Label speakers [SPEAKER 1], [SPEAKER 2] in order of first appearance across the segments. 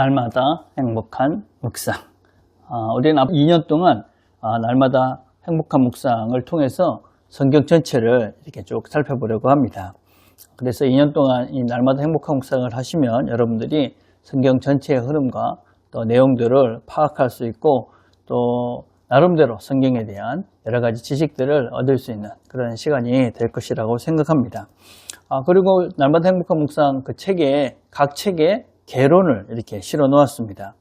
[SPEAKER 1] 날마다 행복한 묵상. 아, 우리는 앞 2년 동안 아, 날마다 행복한 묵상을 통해서 성경 전체를 이렇게 쭉 살펴보려고 합니다. 그래서 2년 동안 이 날마다 행복한 묵상을 하시면 여러분들이 성경 전체의 흐름과 또 내용들을 파악할 수 있고 또 나름대로 성경에 대한 여러 가지 지식들을 얻을 수 있는 그런 시간이 될 것이라고 생각합니다. 아, 그리고 날마다 행복한 묵상 그 책에 각 책에 개론을 이렇게 실어 놓았습니다.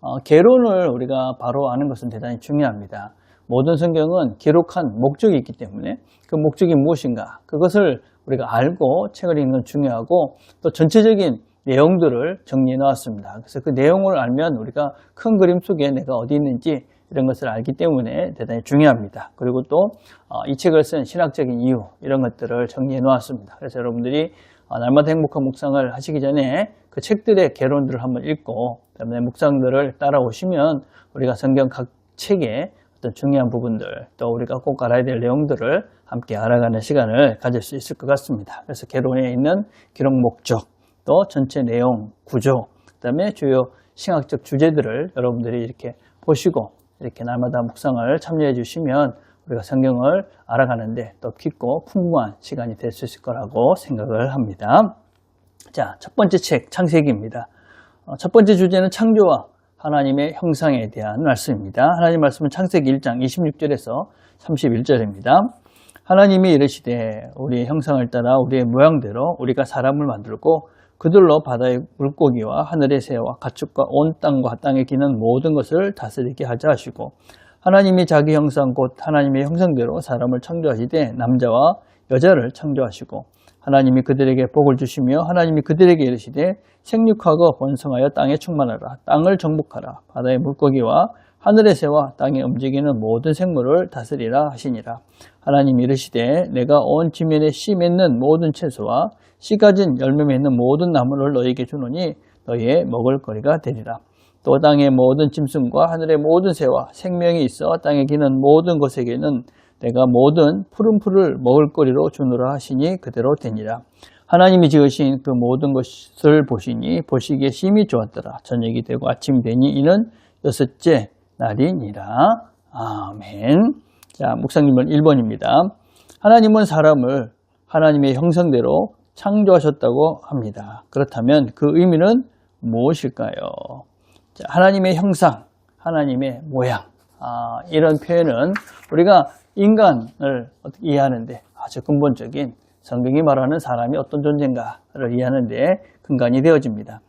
[SPEAKER 1] 어, 개론을 우리가 바로 아는 것은 대단히 중요합니다. 모든 성경은 기록한 목적이 있기 때문에 그 목적이 무엇인가 그것을 우리가 알고 책을 읽는 건 중요하고 또 전체적인 내용들을 정리해 놓았습니다. 그래서 그 내용을 알면 우리가 큰 그림 속에 내가 어디 있는지 이런 것을 알기 때문에 대단히 중요합니다. 그리고 또 이 책을 쓴 신학적인 이유 이런 것들을 정리해 놓았습니다. 그래서 여러분들이 어, 날마다 행복한 묵상을 하시기 전에 그 책들의 개론들을 한번 읽고 그다음에 묵상들을 따라오시면 우리가 성경 각 책의 어떤 중요한 부분들 또 우리가 꼭 알아야 될 내용들을 함께 알아가는 시간을 가질 수 있을 것 같습니다. 그래서 개론에 있는 기록 목적 또 전체 내용 구조 그다음에 주요 신학적 주제들을 여러분들이 이렇게 보시고 이렇게 날마다 묵상을 참여해 주시면 우리가 성경을 알아가는데 또 깊고 풍부한 시간이 될 수 있을 거라고 생각을 합니다. 자, 첫 번째 책 창세기입니다. 어, 첫 번째 주제는 창조와 하나님의 형상에 대한 말씀입니다. 하나님 말씀은 창세기 1장 26절에서 31절입니다. 하나님이 이르시되 우리의 형상을 따라 우리의 모양대로 우리가 사람을 만들고 그들로 바다의 물고기와 하늘의 새와 가축과 온 땅과 땅에 기는 모든 것을 다스리게 하자 하시고 하나님이 자기 형상 곧 하나님의 형상대로 사람을 창조하시되 남자와 여자를 창조하시고 하나님이 그들에게 복을 주시며 하나님이 그들에게 이르시되 생육하고 번성하여 땅에 충만하라. 땅을 정복하라. 바다의 물고기와 하늘의 새와 땅에 움직이는 모든 생물을 다스리라 하시니라. 하나님이 이르시되 내가 온 지면에 씨 맺는 모든 채소와 씨 가진 열매 맺는 모든 나무를 너희에게 주노니 너희의 먹을 거리가 되리라 또 땅의 모든 짐승과 하늘의 모든 새와 생명이 있어 땅에 기는 모든 것에게는 내가 모든 푸른 풀을 먹을 거리로 주노라 하시니 그대로 되니라. 하나님이 지으신 그 모든 것을 보시니 보시기에 심히 좋았더라. 저녁이 되고 아침이 되니 이는 여섯째 날이니라. 아멘. 자, 묵상님은 1번입니다. 하나님은 사람을 하나님의 형상대로 창조하셨다고 합니다. 그렇다면 그 의미는 무엇일까요? 자, 하나님의 형상, 하나님의 모양. 아, 이런 표현은 우리가 인간을 이해하는데 아주 근본적인 성경이 말하는 사람이 어떤 존재인가를 이해하는데 근간이 되어집니다.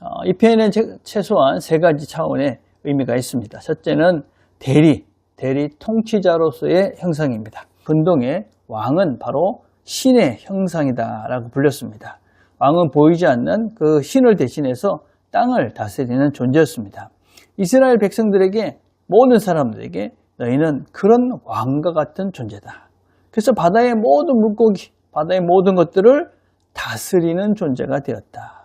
[SPEAKER 1] 어, 이 표현은 최소한 세 가지 차원의 의미가 있습니다. 첫째는 대리, 대리 통치자로서의 형상입니다. 근동의 왕은 바로 신의 형상이다라고 불렸습니다. 왕은 보이지 않는 그 신을 대신해서 땅을 다스리는 존재였습니다. 이스라엘 백성들에게 모든 사람들에게 너희는 그런 왕과 같은 존재다. 그래서 바다의 모든 물고기, 바다의 모든 것들을 다스리는 존재가 되었다.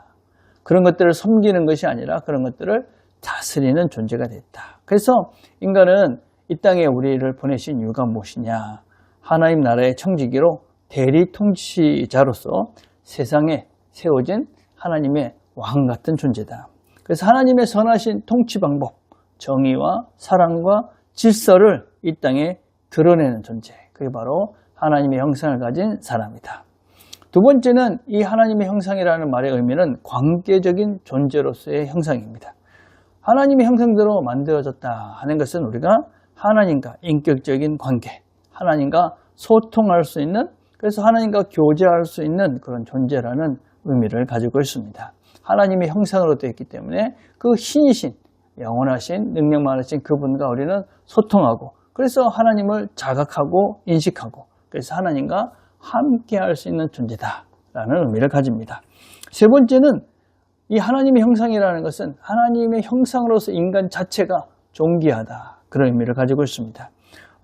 [SPEAKER 1] 그런 것들을 섬기는 것이 아니라 그런 것들을 다스리는 존재가 됐다. 그래서 인간은 이 땅에 우리를 보내신 이유가 무엇이냐? 하나님 나라의 청지기로 대리 통치자로서 세상에 세워진 하나님의 왕 같은 존재다. 그래서 하나님의 선하신 통치 방법, 정의와 사랑과 질서를 이 땅에 드러내는 존재. 그게 바로 하나님의 형상을 가진 사람이다. 두 번째는 이 하나님의 형상이라는 말의 의미는 관계적인 존재로서의 형상입니다. 하나님의 형상대로 만들어졌다 하는 것은 우리가 하나님과 인격적인 관계, 하나님과 소통할 수 있는, 그래서 하나님과 교제할 수 있는 그런 존재라는 의미를 가지고 있습니다. 하나님의 형상으로 되어 있기 때문에 그 신이신, 영원하신 능력 많으신 그분과 우리는 소통하고 그래서 하나님을 자각하고 인식하고 그래서 하나님과 함께 할 수 있는 존재다라는 의미를 가집니다. 세 번째는 이 하나님의 형상이라는 것은 하나님의 형상으로서 인간 자체가 존귀하다 그런 의미를 가지고 있습니다.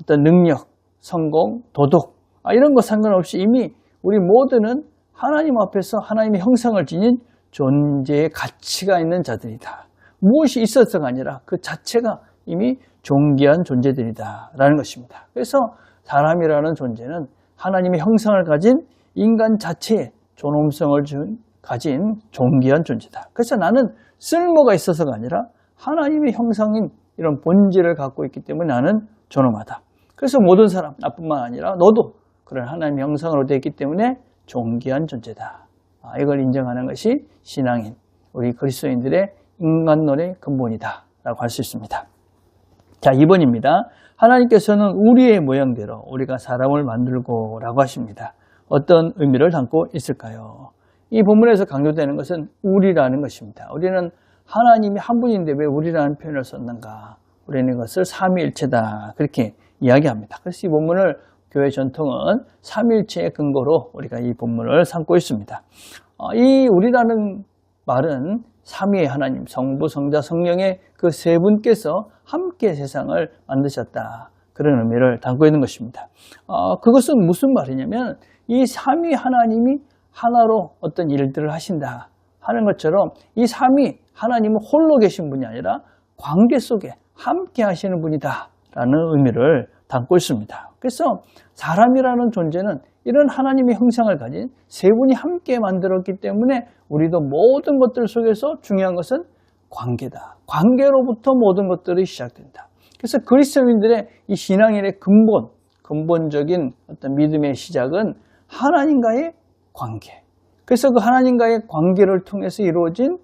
[SPEAKER 1] 어떤 능력, 성공, 도덕 아, 이런 것 상관없이 이미 우리 모두는 하나님 앞에서 하나님의 형상을 지닌 존재의 가치가 있는 자들이다. 무엇이 있어서가 아니라 그 자체가 이미 존귀한 존재들이다 라는 것입니다. 그래서 사람이라는 존재는 하나님의 형상을 가진 인간 자체의 존엄성을 준, 가진 존귀한 존재다. 그래서 나는 쓸모가 있어서가 아니라 하나님의 형상인 이런 본질을 갖고 있기 때문에 나는 존엄하다. 그래서 모든 사람, 나뿐만 아니라 너도 그런 하나님의 형상으로 되어 있기 때문에 존귀한 존재다. 아, 이걸 인정하는 것이 신앙인, 우리 그리스도인들의 인간론의 근본이다. 라고 할 수 있습니다. 자, 2번입니다. 하나님께서는 우리의 모양대로 우리가 사람을 만들고 라고 하십니다. 어떤 의미를 담고 있을까요? 이 본문에서 강조되는 것은 우리라는 것입니다. 우리는 하나님이 한 분인데 왜 우리라는 표현을 썼는가? 우리는 이것을 삼위일체다. 그렇게 이야기합니다. 그래서 이 본문을 교회 전통은 삼위일체의 근거로 우리가 이 본문을 삼고 있습니다. 어, 이 우리라는 말은 삼위의 하나님, 성부, 성자, 성령의 그 세 분께서 함께 세상을 만드셨다. 그런 의미를 담고 있는 것입니다. 어, 그것은 무슨 말이냐면 이 삼위 하나님이 하나로 어떤 일들을 하신다 하는 것처럼 이 삼위 하나님은 홀로 계신 분이 아니라 관계 속에 함께 하시는 분이다 라는 의미를 담고 있습니다. 그래서 사람이라는 존재는 이런 하나님의 형상을 가진 세 분이 함께 만들었기 때문에 우리도 모든 것들 속에서 중요한 것은 관계다. 관계로부터 모든 것들이 시작된다. 그래서 그리스도인들의 이 신앙인의 근본, 근본적인 어떤 믿음의 시작은 하나님과의 관계. 그래서 그 하나님과의 관계를 통해서 이루어진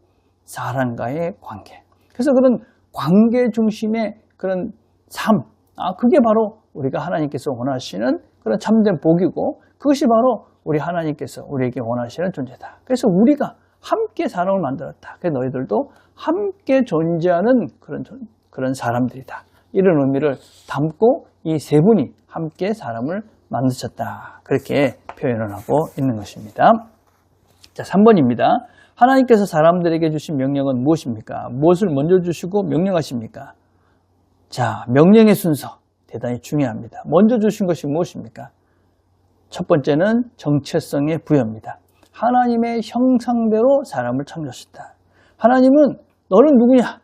[SPEAKER 1] 사람과의 관계. 그래서 그런 관계 중심의 그런 삶, 아, 그게 바로 우리가 하나님께서 원하시는 그런 참된 복이고 그것이 바로 우리 하나님께서 우리에게 원하시는 존재다. 그래서 우리가 함께 사람을 만들었다. 그래서 너희들도 함께 존재하는 그런, 그런 사람들이다. 이런 의미를 담고 이 세 분이 함께 사람을 만드셨다. 그렇게 표현을 하고 있는 것입니다. 자, 3번입니다. 하나님께서 사람들에게 주신 명령은 무엇입니까? 무엇을 먼저 주시고 명령하십니까? 자, 명령의 순서 대단히 중요합니다. 먼저 주신 것이 무엇입니까? 첫 번째는 정체성의 부여입니다. 하나님의 형상대로 사람을 창조하셨다. 하나님은 너는 누구냐?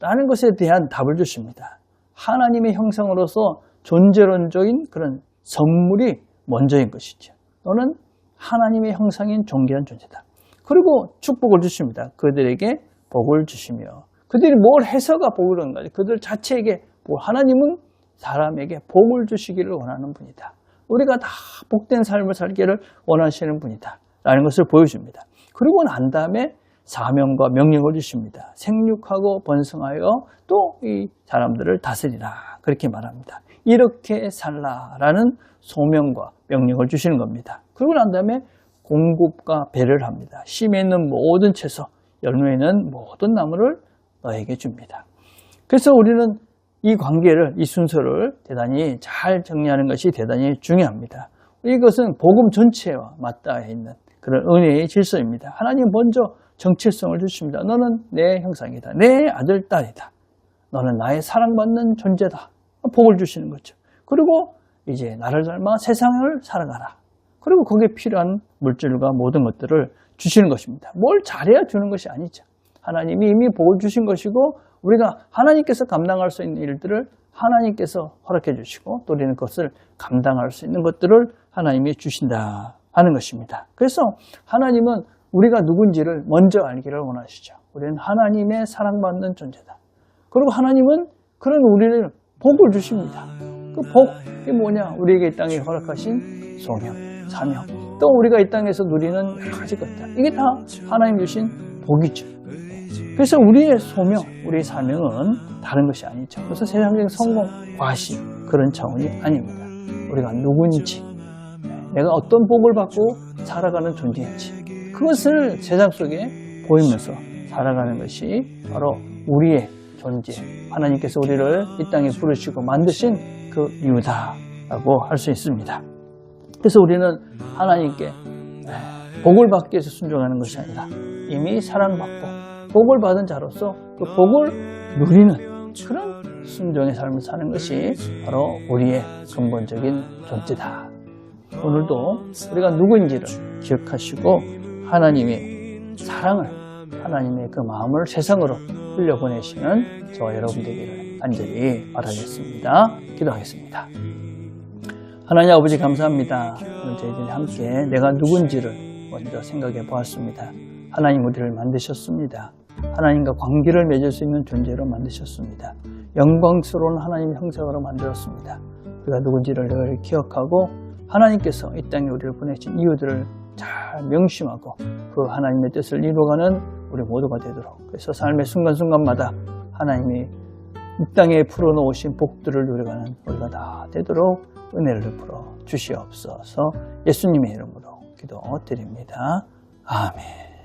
[SPEAKER 1] 라는 것에 대한 답을 주십니다. 하나님의 형상으로서 존재론적인 그런 선물이 먼저인 것이죠. 너는 하나님의 형상인 존귀한 존재다. 그리고 축복을 주십니다. 그들에게 복을 주시며 그들이 뭘 해서가 복을 얻는 거지. 그들 자체에게 하나님은 사람에게 복을 주시기를 원하는 분이다. 우리가 다 복된 삶을 살기를 원하시는 분이다. 라는 것을 보여줍니다. 그리고 난 다음에 사명과 명령을 주십니다. 생육하고 번성하여 또 이 사람들을 다스리라. 그렇게 말합니다. 이렇게 살라라는 소명과 명령을 주시는 겁니다. 그리고 난 다음에 공급과 배를 합니다. 심에 있는 모든 채소, 열매에 있는 모든 나무를 너에게 줍니다. 그래서 우리는 이 관계를, 이 순서를 대단히 잘 정리하는 것이 대단히 중요합니다. 이것은 복음 전체와 맞닿아 있는 그런 은혜의 질서입니다. 하나님 먼저 정체성을 주십니다. 너는 내 형상이다. 내 아들, 딸이다. 너는 나의 사랑받는 존재다. 복을 주시는 거죠. 그리고 이제 나를 닮아 세상을 살아가라. 그리고 거기에 필요한 물질과 모든 것들을 주시는 것입니다. 뭘 잘해야 주는 것이 아니죠. 하나님이 이미 복을 주신 것이고 우리가 하나님께서 감당할 수 있는 일들을 하나님께서 허락해 주시고 또 우리는 그것을 감당할 수 있는 것들을 하나님이 주신다 하는 것입니다. 그래서 하나님은 우리가 누군지를 먼저 알기를 원하시죠. 우리는 하나님의 사랑받는 존재다. 그리고 하나님은 그런 우리를 복을 주십니다. 그 복이 뭐냐? 우리에게 이 땅에 허락하신 소명, 사명. 또 우리가 이 땅에서 누리는 여러 가지 것들. 이게 다 하나님 주신 복이죠. 그래서 우리의 소명, 우리의 사명은 다른 것이 아니죠. 그래서 세상적인 성공, 과시 그런 차원이 아닙니다. 우리가 누구인지, 내가 어떤 복을 받고 살아가는 존재인지 그것을 세상 속에 보이면서 살아가는 것이 바로 우리의 존재, 하나님께서 우리를 이 땅에 부르시고 만드신 그 이유다라고 할 수 있습니다. 그래서 우리는 하나님께 복을 받기 위해서 순종하는 것이 아니라 이미 사랑받고 복을 받은 자로서 그 복을 누리는 그런 순종의 삶을 사는 것이 바로 우리의 근본적인 존재다. 오늘도 우리가 누구인지를 기억하시고 하나님의 사랑을 하나님의 그 마음을 세상으로 흘려보내시는 저와 여러분 되기를 간절히 바라겠습니다. 기도하겠습니다. 하나님 아버지 감사합니다. 오늘 저희들이 함께 내가 누군지를 먼저 생각해 보았습니다. 하나님 우리를 만드셨습니다. 하나님과 관계를 맺을 수 있는 존재로 만드셨습니다. 영광스러운 하나님 형상으로 만들었습니다. 우리가 누군지를 늘 기억하고 하나님께서 이 땅에 우리를 보내신 이유들을 잘 명심하고 그 하나님의 뜻을 이루어가는 우리 모두가 되도록 그래서 삶의 순간순간마다 하나님이 이 땅에 풀어놓으신 복들을 누려가는 우리가 다 되도록 은혜를 베풀어 주시옵소서 예수님의 이름으로 기도드립니다. 아멘.